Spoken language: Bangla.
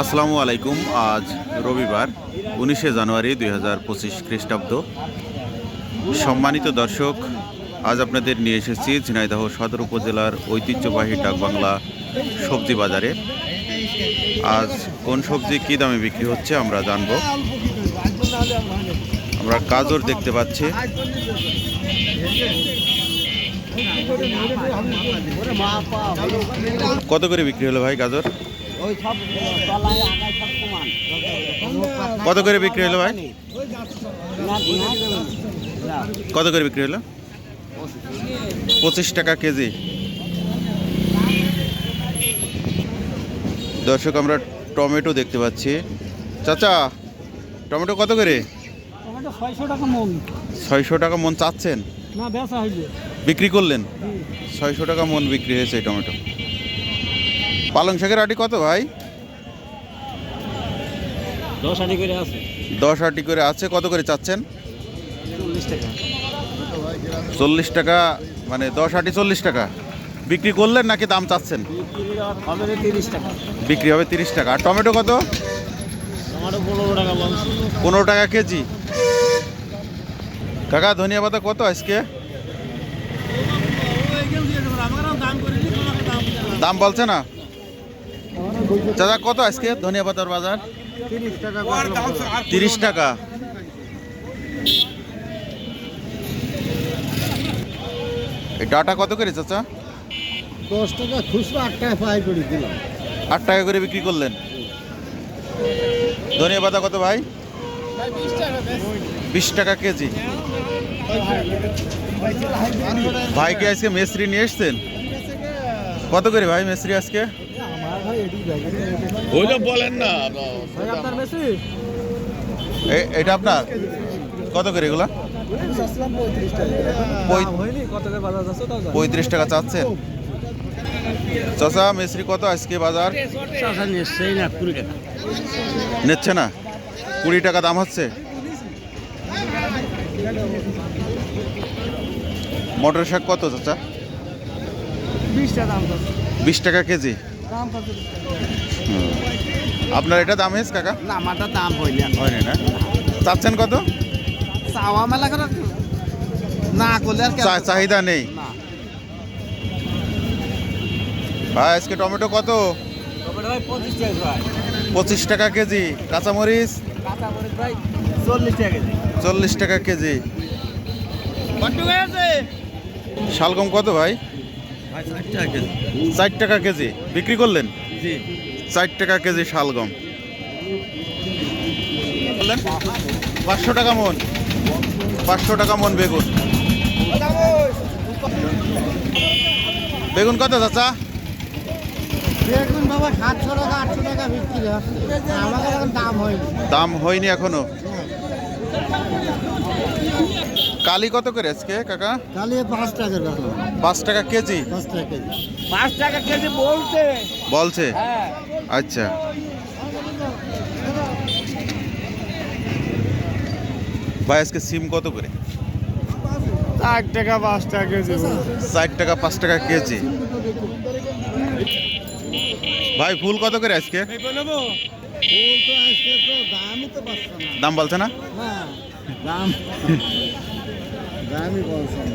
আসসালামু আলাইকুম, আজ রবিবার, উনিশে জানুয়ারি দুই হাজার পঁচিশ খ্রিস্টাব্দ। সম্মানিত দর্শক, আজ আপনাদের নিয়ে এসেছি ঝিনাইদহ সদর উপজেলার ঐতিহ্যবাহী ডাকবাংলা সবজি বাজারে। আজ কোন সবজি কী দামে বিক্রি হচ্ছে আমরা জানব। আমরা গাজর দেখতে পাচ্ছি। কত করে বিক্রি হলো ভাই গাজর? কত করে বিক্রি হলো ভাই? কত করে বিক্রি হলো? পঁচিশ টাকা কেজি। দর্শক আমরা টমেটো দেখতে পাচ্ছি। চাচা টমেটো কত করে? ছয়শো টাকা মন। চাচ্ছেন? বিক্রি করলেন? ছয়শো টাকা মন বিক্রি হয়েছে এই টমেটো। পালং শাকের আটি কত ভাই? দশ আটি করে আছে। দশ আটি করে আছে কত করে চাচ্ছেন? চল্লিশ টাকা। মানে দশ আটি চল্লিশ টাকা। বিক্রি করলেন নাকি দাম চাচ্ছেন? বিক্রি হবে তিরিশ টাকা। আর টমেটো কত? পনেরো টাকা কেজি। কাকা ধনিয়া পাতা কত আজকে? দাম বলছে না? চাচা কত আজকে ধনিয়া পাতার বাজার? তিরিশ টাকা। এই ডাটা কত করে চাচা? দশ টাকা খুচরো আট টাকা পাই করে দিলাম। আট টাকা করে বিক্রি করলেন? ধনিয়া পাতা কত ভাই? বিশ টাকা কেজি। ভাই কি আজকে মেসরি নিয়ে এসছেন? কত করে ভাই মেসরি আজকে? এটি ওইটা বলেন না। এটা আপনার? কত করে এগুলা? পঁয়ত্রিশ টাকা পঁয়- হয়নি কত করে বাজার যাচ্ছে তাও পঁয়ত্রিশ টাকা চাচ্ছেন। চাচা মেসরি কত আজকে বাজার? নিচ্ছে না? কুড়ি টাকা দাম হচ্ছে? মটর শাক কত চাচা? বিশ টাকা দাম করছে বিশ টাকা কেজি। আপনার এটা দাম হয়েছে কাকা? না আমারটা দাম হয়নি। হয়নি না? চাচ্ছেন কত? চাওয়া মেলা করে না করলে আর চাহিদা নেই। ভাই আজকে টমেটো কত? পঁচিশ টাকা ভাই পঁচিশ টাকা কেজি। কাঁচামরিচ? কাঁচা চল্লিশ টাকা কেজি। চল্লিশ টাকা কেজি। শালগম কত ভাই? ভাই ষাট টাকা কেজি। ষাট টাকা কেজি? বিক্রি করলেন? জি। ষাট টাকা কেজি শালগম। বললেন পাঁচশো টাকা মন। পাঁচশো টাকা মন বেগুন। বেগুন কত চাচা? দেখুন বাবা সাতশো টাকা আটশো টাকা বিক্রি হচ্ছে আমাদের এখন দাম হয়নি। দাম হয়নি এখনও? কালি কত করে আজকে কাকা? তাহলে পাঁচ কথা পাঁচ টাকা কেজি? পাঁচ টাকা কেজি। পাঁচ টাকা কেজি বলতে বলছে? হ্যাঁ। আচ্ছা। ভাই আজকে সিম কত করে? চার টাকা পাঁচ টাকা কেজি ষাট টাকা পাঁচ টাকা কেজি। ভাই ফুল কত করে আজকে? ফুল তো আজকে তো দামই তো পাচ্ছ না। দাম বলছে না? হ্যাঁ দাম। దానికోసం